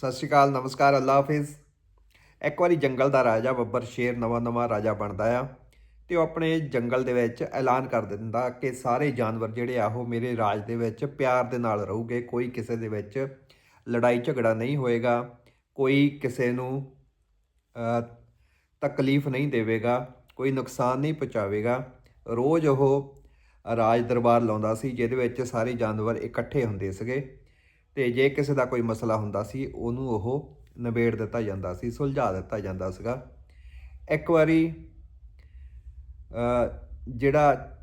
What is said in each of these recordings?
ਸਤਿ ਸ਼੍ਰੀ ਅਕਾਲ, ਨਮਸਕਾਰ, ਅੱਲਾ ਹਾਫਿਜ਼। ਇੱਕ ਵਾਰੀ ਜੰਗਲ ਦਾ ਰਾਜਾ ਬੱਬਰ ਸ਼ੇਰ ਨਵਾਂ ਨਵਾਂ ਰਾਜਾ ਬਣਦਾ ਆ ਤੇ ਉਹ ਆਪਣੇ ਜੰਗਲ ਦੇ ਵਿੱਚ ਐਲਾਨ ਕਰ ਦਿੰਦਾ ਕਿ ਸਾਰੇ ਜਾਨਵਰ ਜਿਹੜੇ ਆ, ਉਹ ਮੇਰੇ ਰਾਜ ਦੇ ਵਿੱਚ ਪਿਆਰ ਦੇ ਨਾਲ ਰਹੂਗੇ। ਕੋਈ ਕਿਸੇ ਦੇ ਵਿੱਚ ਲੜਾਈ ਝਗੜਾ ਨਹੀਂ ਹੋਏਗਾ, ਕੋਈ ਕਿਸੇ ਨੂੰ ਤਕਲੀਫ ਨਹੀਂ ਦੇਵੇਗਾ, ਕੋਈ ਨੁਕਸਾਨ ਨਹੀਂ ਪਹੁੰਚਾਵੇਗਾ। ਰੋਜ਼ ਉਹ ਰਾਜ ਦਰਬਾਰ ਲਾਉਂਦਾ ਸੀ, ਜਿਹਦੇ ਵਿੱਚ ਸਾਰੇ ਜਾਨਵਰ ਇਕੱਠੇ ਹੁੰਦੇ ਸੀਗੇ। ਤੇ ਜੇ ਕਿਸੇ ਦਾ ਕੋਈ ਮਸਲਾ ਹੁੰਦਾ ਸੀ, ਉਹਨੂੰ ਉਹ ਨਿਬੇੜ ਦਿੱਤਾ ਜਾਂਦਾ ਸੀ, ਸੁਲਝਾ ਦਿੱਤਾ ਜਾਂਦਾ ਸੀਗਾ। ਇੱਕ ਵਾਰੀ ਜਿਹੜਾ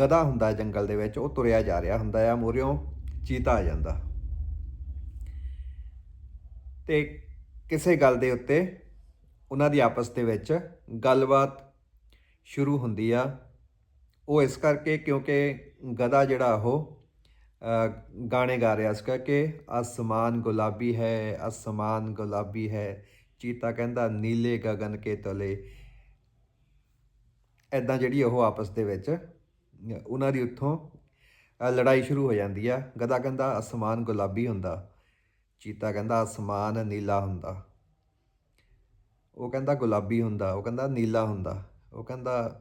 ਗਧਾ ਹੁੰਦਾ ਜੰਗਲ ਦੇ ਵਿੱਚ, ਉਹ ਤੁਰਿਆ ਜਾ ਰਿਹਾ ਹੁੰਦਾ ਆ ਮੋਰਿਓਂ ਚੀਤਾ ਆ ਜਾਂਦਾ। ਤੇ ਕਿਸੇ ਗੱਲ ਦੇ ਉੱਤੇ ਉਹਨਾਂ ਦੀ ਆਪਸ ਦੇ ਵਿੱਚ ਗੱਲਬਾਤ ਸ਼ੁਰੂ ਹੁੰਦੀ ਆ। ਉਹ ਇਸ ਕਰਕੇ ਕਿਉਂਕਿ ਗਧਾ ਜਿਹੜਾ ਉਹ ਗਾਣੇ ਗਾ ਰਿਹਾ ਸੀਗਾ ਕਿ ਅਸਮਾਨ ਗੁਲਾਬੀ ਹੈ, ਅਸਮਾਨ ਗੁਲਾਬੀ ਹੈ, ਚੀਤਾ ਕਹਿੰਦਾ ਨੀਲੇ ਗगन ਕੇ ਤਲੇ। ਐਦਾਂ ਜਿਹੜੀ ਉਹ ਆਪਸ ਦੇ ਵਿੱਚ, ਉਹਨਾਂ ਦੀ ਉੱਥੋਂ ਲੜਾਈ ਸ਼ੁਰੂ ਹੋ ਜਾਂਦੀ ਆ। ਗਦਾ ਕਹਿੰਦਾ ਅਸਮਾਨ ਗੁਲਾਬੀ ਹੁੰਦਾ, ਚੀਤਾ ਕਹਿੰਦਾ ਅਸਮਾਨ ਨੀਲਾ ਹੁੰਦਾ। ਉਹ ਕਹਿੰਦਾ ਗੁਲਾਬੀ ਹੁੰਦਾ, ਉਹ ਕਹਿੰਦਾ ਨੀਲਾ ਹੁੰਦਾ। ਉਹ ਕਹਿੰਦਾ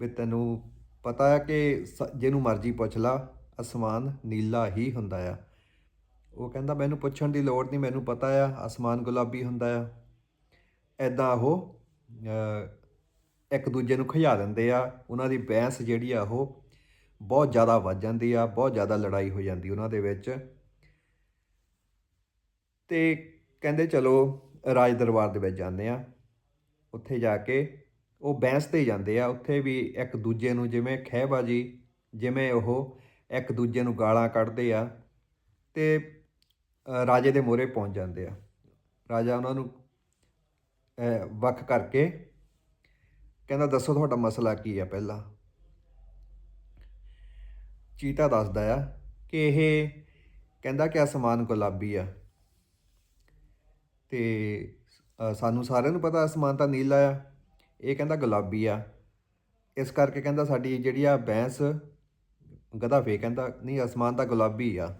ਵੀ ਤੈਨੂੰ ਪਤਾ ਹੈ ਕਿ ਸ- ਜਿਹਨੂੰ ਮਰਜ਼ੀ ਪੁੱਛ ਲਾ, ਅਸਮਾਨ ਨੀਲਾ ਹੀ ਹੁੰਦਾ ਆ। ਉਹ ਕਹਿੰਦਾ, ਮੈਨੂੰ ਪੁੱਛਣ ਦੀ ਲੋੜ ਨਹੀਂ, ਮੈਨੂੰ ਪਤਾ ਆ, ਅਸਮਾਨ ਗੁਲਾਬੀ ਹੁੰਦਾ ਆ। ਐਦਾਂ ਉਹ ਇੱਕ ਦੂਜੇ ਨੂੰ ਖਿਜਾ ਦਿੰਦੇ ਆ। ਉਹਨਾਂ ਦੀ ਬਹਿਸ ਜਿਹੜੀ ਆ, ਉਹ ਬਹੁਤ ਜ਼ਿਆਦਾ ਵੱਧ ਜਾਂਦੀ ਆ, ਬਹੁਤ ਜ਼ਿਆਦਾ ਲੜਾਈ ਹੋ ਜਾਂਦੀ ਉਹਨਾਂ ਦੇ ਵਿੱਚ। ਤੇ ਕਹਿੰਦੇ, ਚਲੋ, ਰਾਜ ਦਰਬਾਰ ਦੇ ਵਿੱਚ ਜਾਂਦੇ ਆ। ਉੱਥੇ ਜਾ ਕੇ ਉਹ ਬਹਿਸ ਤੇ ਜਾਂਦੇ ਆ। ਉੱਥੇ ਵੀ ਇੱਕ ਦੂਜੇ ਨੂੰ ਜਿਵੇਂ ਖਹਿਬਾਜੀ, ਜਿਵੇਂ ਉਹ ਇੱਕ ਦੂਜੇ ਨੂੰ ਗਾਲਾਂ ਕੱਢਦੇ ਆ ਤੇ ਰਾਜੇ ਦੇ ਮੋਹਰੇ ਪਹੁੰਚ ਜਾਂਦੇ ਆ। ਰਾਜਾ ਉਹਨਾਂ ਨੂੰ ਵੱਖ ਕਰਕੇ ਕਹਿੰਦਾ, ਦੱਸੋ ਤੁਹਾਡਾ ਮਸਲਾ ਕੀ ਆ ਪਹਿਲਾਂ? ਚੀਤਾ ਦੱਸਦਾ ਆ ਕਿ ਇਹ ਕਹਿੰਦਾ ਕਿ ਅਸਮਾਨ ਗੁਲਾਬੀ ਆ ਤੇ ਸਾਨੂੰ ਸਾਰਿਆਂ ਨੂੰ ਪਤਾ ਅਸਮਾਨ ਤਾਂ ਨੀਲਾ ਆ। ਇਹ ਕਹਿੰਦਾ ਗੁਲਾਬੀ ਆ। ਇਸ ਕਰਕੇ ਕਹਿੰਦਾ ਸਾਡੀ ਜਿਹੜੀ ਆ ਬੈਂਸ ਗਧਾ ਫੇ ਕਹਿੰਦਾ, ਨਹੀਂ, ਅਸਮਾਨ ਦਾ ਗੁਲਾਬੀ ਆ।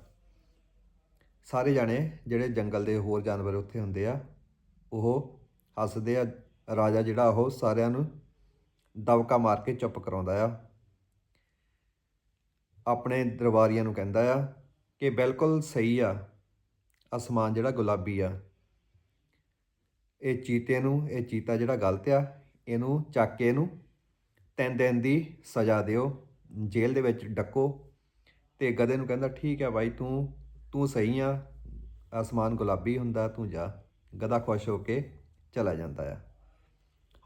ਸਾਰੇ ਜਾਣੇ ਜਿਹੜੇ ਜੰਗਲ ਦੇ ਹੋਰ ਜਾਨਵਰ ਉੱਥੇ ਹੁੰਦੇ ਆ, ਉਹ ਹੱਸਦੇ ਆ। ਰਾਜਾ ਜਿਹੜਾ ਉਹ ਸਾਰਿਆਂ ਨੂੰ ਦਬਕਾ ਮਾਰ ਕੇ ਚੁੱਪ ਕਰਾਉਂਦਾ ਆ। ਆਪਣੇ ਦਰਬਾਰੀਆਂ ਨੂੰ ਕਹਿੰਦਾ ਆ ਕਿ ਬਿਲਕੁਲ ਸਹੀ ਆ, ਅਸਮਾਨ ਜਿਹੜਾ ਗੁਲਾਬੀ ਆ। ਇਹ ਚੀਤੇ ਨੂੰ, ਇਹ ਚੀਤਾ ਜਿਹੜਾ ਗਲਤ ਆ ਇਹਨੂੰ ਚੱਕ ਕੇ ਇਹਨੂੰ ਤਿੰਨ ਦਿਨ ਦੀ ਸਜ਼ਾ ਦਿਓ। ਜੇਲ੍ਹ ਦੇ ਵਿੱਚ ਡੱਕੋ ਤੇ ਗਧੇ ਨੂੰ ਕਹਿੰਦਾ, ਠੀਕ ਹੈ ਬਾਈ, ਤੂੰ ਤੂੰ ਸਹੀ ਆ। ਅਸਮਾਨ ਗੁਲਾਬੀ ਹੁੰਦਾ, ਤੂੰ ਜਾ। ਗਧਾ ਖੁਸ਼ ਹੋ ਕੇ ਚਲਾ ਜਾਂਦਾ ਆ।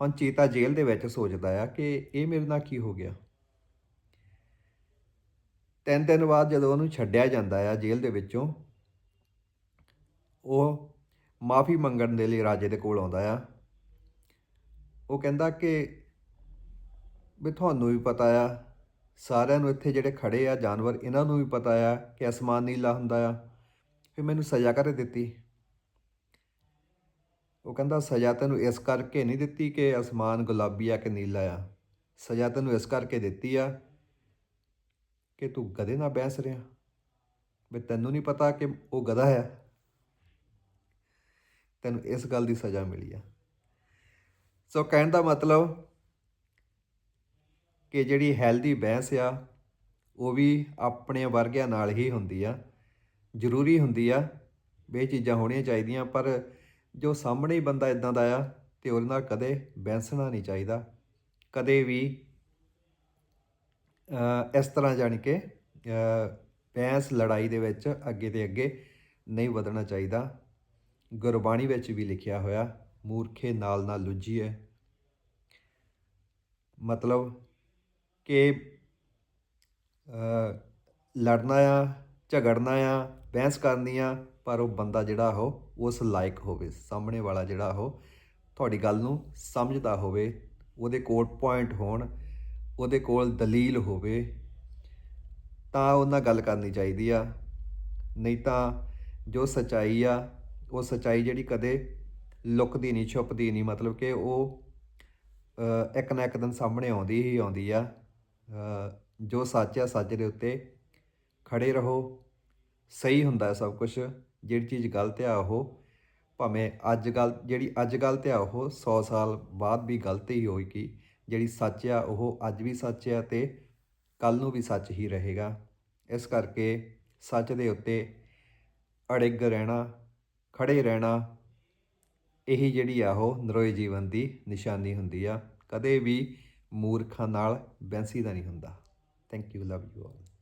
ਹੁਣ ਚੀਤਾ ਜੇਲ੍ਹ ਦੇ ਵਿੱਚ ਸੋਚਦਾ ਆ ਕਿ ਇਹ ਮੇਰੇ ਨਾਲ ਕੀ ਹੋ ਗਿਆ। ਤਿੰਨ ਦਿਨ ਬਾਅਦ ਜਦੋਂ ਉਹਨੂੰ ਛੱਡਿਆ ਜਾਂਦਾ ਆ ਜੇਲ੍ਹ ਦੇ ਵਿੱਚੋਂ, ਉਹ ਮਾਫੀ ਮੰਗਣ ਦੇ ਲਈ ਰਾਜੇ ਦੇ ਕੋਲ ਆਉਂਦਾ ਆ। ਉਹ ਕਹਿੰਦਾ ਕਿ ਵੀ ਤੁਹਾਨੂੰ ਵੀ ਪਤਾ ਆ, ਸਾਰਿਆਂ ਨੂੰ ਇੱਥੇ ਜਿਹੜੇ ਖੜੇ ਆ ਜਾਨਵਰ, ਇਹਨਾਂ ਨੂੰ ਵੀ ਪਤਾ ਆ ਕਿ ਅਸਮਾਨ ਨੀਲਾ ਹੁੰਦਾ ਆ। ਫਿਰ ਮੈਨੂੰ ਸਜ਼ਾ ਕਰੇ ਦਿੱਤੀ? ਉਹ ਕਹਿੰਦਾ, ਸਜ਼ਾ ਤੈਨੂੰ ਇਸ ਕਰਕੇ ਨਹੀਂ ਦਿੱਤੀ ਕਿ ਅਸਮਾਨ ਗੁਲਾਬੀ ਆ ਕਿ ਨੀਲਾ ਆ। ਸਜ਼ਾ ਤੈਨੂੰ ਇਸ ਕਰਕੇ ਦਿੱਤੀ ਆ ਕਿ ਤੂੰ ਗਧੇ ਨਾਲ ਬਹਿਸ ਰਿਹਾ। ਵੀ ਤੈਨੂੰ ਨਹੀਂ ਪਤਾ ਕਿ ਉਹ ਗਧਾ ਆ। ਤੈਨੂੰ ਇਸ ਗੱਲ ਦੀ ਸਜ਼ਾ ਮਿਲੀ ਆ। ਸੋ ਕਹਿਣ ਦਾ ਮਤਲਬ ਕਿ ਜਿਹੜੀ ਹੈਲਦੀ ਬਹਿਸ ਆ, ਉਹ ਵੀ ਆਪਣੇ ਵਰਗਿਆਂ ਨਾਲ ਹੀ ਹੁੰਦੀ ਆ। ਜ਼ਰੂਰੀ ਹੁੰਦੀ ਆ ਇਹ ਚੀਜ਼ਾਂ ਹੋਣੀਆਂ ਚਾਹੀਦੀਆਂ, ਪਰ ਜੋ ਸਾਹਮਣੇ ਬੰਦਾ ਇਦਾਂ ਦਾ ਆ ਤੇ ਉਹਦੇ ਨਾਲ ਕਦੇ ਬੈਂਸਣਾ ਨਹੀਂ ਚਾਹੀਦਾ। ਕਦੇ ਵੀ ਇਸ ਤਰ੍ਹਾਂ ਜਾਣੀ ਕਿ ਬੈਂਸ ਲੜਾਈ ਦੇ ਵਿੱਚ ਅੱਗੇ ਤੇ ਅੱਗੇ ਨਹੀਂ ਵਧਣਾ ਚਾਹੀਦਾ। ਗੁਰਬਾਣੀ ਵਿੱਚ ਵੀ ਲਿਖਿਆ ਹੋਇਆ ਮੂਰਖੇ ਨਾਲ ਨਾਲ ਲੁੱਝੀਐ। ਮਤਲਬ ਕਿ ਲੜਨਾ ਆ, ਝਗੜਨਾ ਆ, ਬਹਿਸ ਕਰਨੀ ਆ, ਪਰ ਉਹ ਬੰਦਾ ਜਿਹੜਾ ਉਹ, ਉਸ ਲਾਇਕ ਹੋਵੇ, ਸਾਹਮਣੇ ਵਾਲਾ ਜਿਹੜਾ ਉਹ, ਤੁਹਾਡੀ ਗੱਲ ਨੂੰ ਸਮਝਦਾ ਹੋਵੇ, ਉਹਦੇ ਕੋਲ ਪੁਆਇੰਟ ਹੋਣ, ਉਹਦੇ ਕੋਲ ਦਲੀਲ ਹੋਵੇ, ਤਾਂ ਉਹਨਾਂ ਗੱਲ ਕਰਨੀ ਚਾਹੀਦੀ ਆ। ਨਹੀਂ ਤਾਂ ਜੋ ਸਚਾਈ ਆ, ਉਹ ਸਚਾਈ ਜਿਹੜੀ ਕਦੇ ਲੁਕਦੀ ਨਹੀਂ, ਛੁਪਦੀ ਨਹੀਂ, ਮਤਲਬ ਕਿ ਉਹ ਇੱਕ ਨਾ ਇੱਕ ਦਿਨ ਸਾਹਮਣੇ ਆਉਂਦੀ ਹੀ ਆਉਂਦੀ ਆ। ਜੋ ਸੱਚ ਆ, ਸੱਚ ਦੇ ਉੱਤੇ ਖੜੇ ਰਹੋ। ਸਹੀ ਹੁੰਦਾ ਹੈ ਸਭ ਕੁਝ ਜਿਹੜੀ ਚੀਜ਼ ਗਲਤ ਆ, ਉਹ ਭਾਵੇਂ ਅੱਜ ਗੱਲ, ਜਿਹੜੀ ਅੱਜ ਗਲਤ ਆ, ਉਹ 100 ਸਾਲ ਬਾਅਦ ਵੀ ਗਲਤ ਹੀ ਹੋਏਗੀ। ਜਿਹੜੀ ਸੱਚ ਆ, ਉਹ ਅੱਜ ਵੀ ਸੱਚ ਆ ਤੇ ਕੱਲ ਨੂੰ ਵੀ ਸੱਚ ਹੀ ਰਹੇਗਾ। ਇਸ ਕਰਕੇ ਸੱਚ ਦੇ ਉੱਤੇ ਅੜਿੱਗ ਰਹਿਣਾ ਖੜੇ ਰਹਿਣਾ ਇਹੀ ਜਿਹੜੀ ਆ ਉਹ ਨਰੋਏ ਜੀਵਨ ਦੀ ਨਿਸ਼ਾਨੀ ਹੁੰਦੀ ਆ। ਕਦੇ ਵੀ ਮੂਰਖਾਂ ਨਾਲ ਬੈਂਸੀ ਦਾ ਨਹੀਂ ਹੁੰਦਾ। Thank you love you all